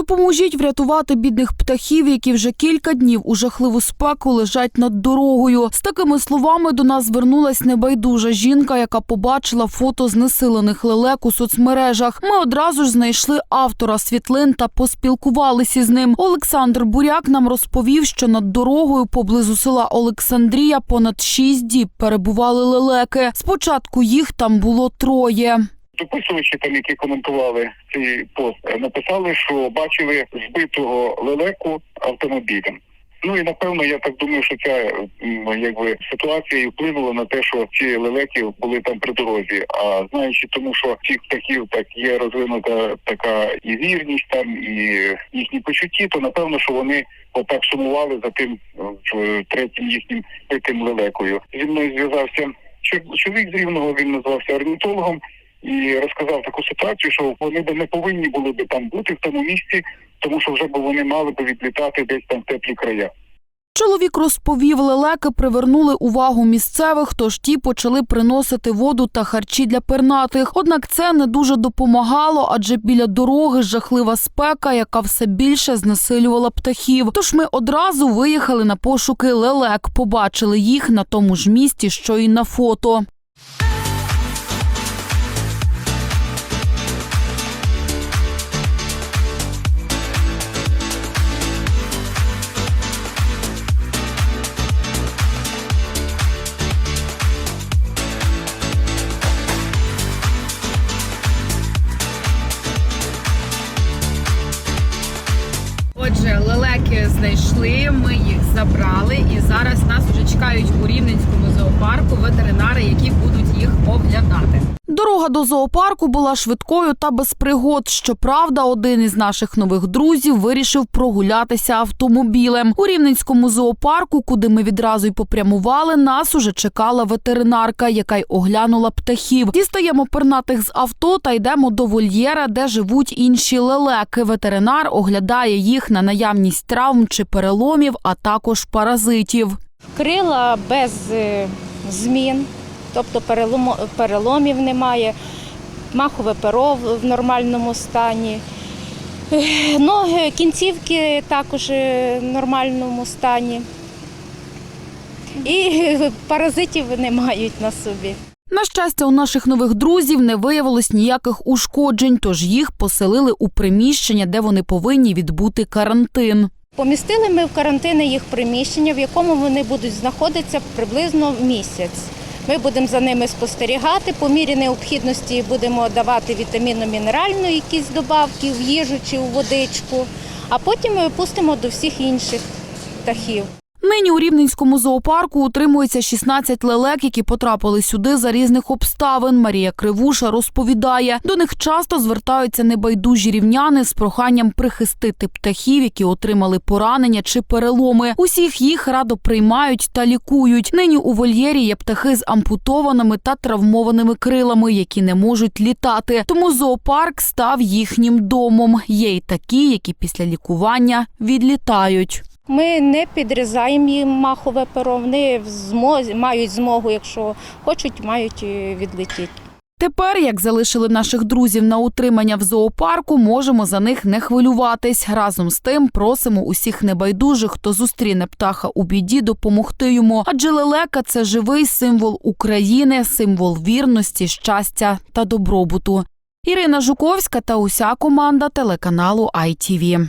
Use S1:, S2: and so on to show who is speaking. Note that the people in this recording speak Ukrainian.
S1: Допоможіть врятувати бідних птахів, які вже кілька днів у жахливу спеку лежать над дорогою. З такими словами до нас звернулась небайдужа жінка, яка побачила фото знесилених лелек у соцмережах. Ми одразу ж знайшли автора світлин та поспілкувалися з ним. Олександр Буряк нам розповів, що над дорогою поблизу села Олександрія понад шість діб перебували лелеки. Спочатку їх там було троє.
S2: Дописувачі там, які коментували цей пост, е, написали, що бачили збитого лелеку автомобілем. Ну і напевно, я так думаю, що ця якби ситуація і вплинула на те, що ці лелеки були там при дорозі. А знаючи тому, що цих птахів так є розвинута така і вірність там, і їхні почутті, то напевно, що вони отак сумували за тим е, третім їхнім тим лелекою. Зі мною зв'язався чоловік з рівного. Він назвався орнітологом і розказав таку ситуацію, що вони би не повинні були би там бути в тому місці, тому що вже б вони мали би відлітати десь там в теплі края.
S1: Чоловік розповів, лелеки привернули увагу місцевих, тож ті почали приносити воду та харчі для пернатих. Однак це не дуже допомагало, адже біля дороги жахлива спека, яка все більше знесилювала птахів. Тож ми одразу виїхали на пошуки лелек, побачили їх на тому ж місці, що і на фото.
S3: Отже, лелеки знайшли, ми їх забрали, і зараз нас вже чекають у Рівненському зоопарку ветеринари, які будуть їх оглядати.
S1: До зоопарку була швидкою та без пригод. Щоправда, один із наших нових друзів вирішив прогулятися автомобілем. У рівненському зоопарку, куди ми відразу й попрямували, нас уже чекала ветеринарка, яка й оглянула птахів. Дістаємо пернатих з авто та йдемо до вольєра, де живуть інші лелеки. Ветеринар оглядає їх на наявність травм чи переломів, а також паразитів.
S4: Крила без е, змін, тобто переломів немає, махове перо в нормальному стані. Ноги, кінцівки також е, в нормальному стані. І е, паразитів не мають на собі.
S1: На щастя, у наших нових друзів не виявилось ніяких ушкоджень, тож їх поселили у приміщення, де вони повинні відбути карантин.
S4: Помістили ми в карантини їх приміщення, в якому вони будуть знаходитися приблизно місяць. Ми будемо за ними спостерігати, по мірі необхідності будемо давати вітамінно-мінеральну якісь добавки в їжу чи у водичку, а потім ми пустимо до всіх інших птахів.
S1: Нині у Рівненському зоопарку утримується 16 лелек, які потрапили сюди за різних обставин. Марія Кривуша розповідає, до них часто звертаються небайдужі рівняни з проханням прихистити птахів, які отримали поранення чи переломи. Усіх їх радо приймають та лікують. Нині у вольєрі є птахи з ампутованими та травмованими крилами, які не можуть літати. Тому зоопарк став їхнім домом. Є й такі, які після лікування відлітають.
S4: Ми не підрізаємо їм махове перо, вони мають змогу, якщо хочуть, мають е, відлетіти.
S1: Тепер, як залишили наших друзів на утримання в зоопарку, можемо за них не хвилюватись. Разом з тим просимо усіх небайдужих, хто зустріне птаха у біді, допомогти йому. Адже лелека це живий символ України, символ вірності, щастя та добробуту. Ірина Жуковська та уся команда телеканалу ITV.